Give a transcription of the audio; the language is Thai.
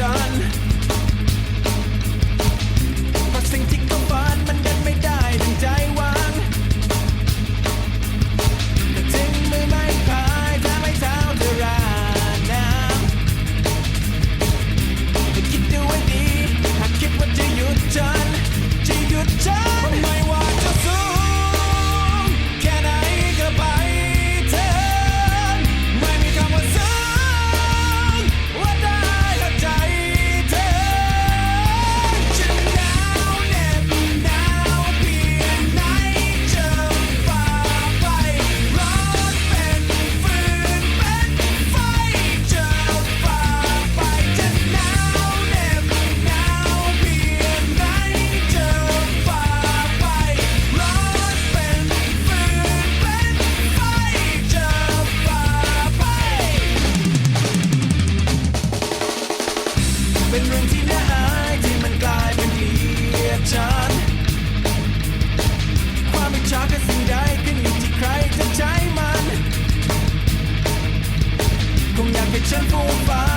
done เ็นรื่องที่น่าอายที่มันกลายเป็นเกลียดฉันความอิจฉาก็สิ่งใดขึ้นอยู่ที่ใครจะใช้มัน คงอยากให้ฉันฟูมฟ้า